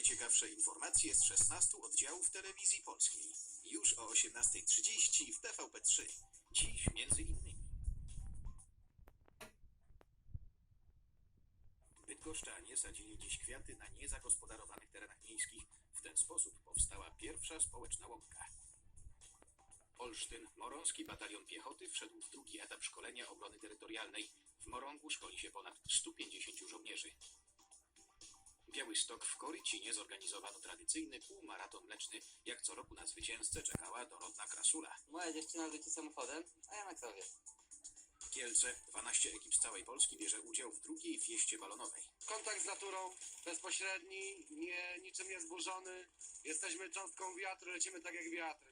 Najciekawsze informacje z 16 oddziałów telewizji polskiej. Już o 18.30 w TVP3. Dziś między innymi. Bydgoszczanie sadzili dziś kwiaty na niezagospodarowanych terenach miejskich. W ten sposób powstała pierwsza społeczna łąka. Olsztyn, Morąski Batalion Piechoty wszedł w drugi etap szkolenia obrony terytorialnej. W Morągu szkoli się ponad 150 żołnierzy. Białystok w Korycinie zorganizowano tradycyjny półmaraton mleczny. Jak co roku na zwycięzcę czekała dorodna krasula. Moja dziewczyna leci samochodem, a ja na krowie. Kielce, 12 ekip z całej Polski bierze udział w drugiej fieście balonowej. Kontakt z naturą bezpośredni, nie, niczym niezburzony. Jesteśmy cząstką wiatru, lecimy tak jak wiatr.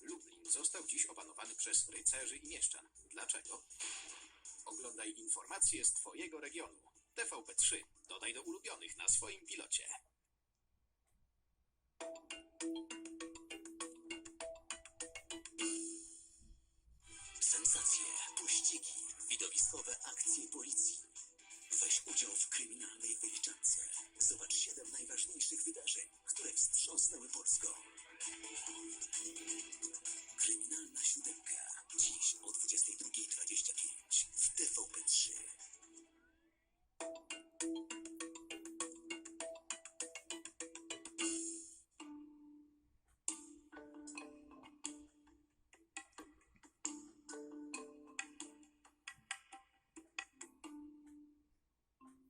Lublin został dziś opanowany przez rycerzy i mieszczan. Dlaczego? Oglądaj informacje z Twojego regionu. TVP3. Dodaj do ulubionych na swoim pilocie. Sensacje, pościgi, widowiskowe akcje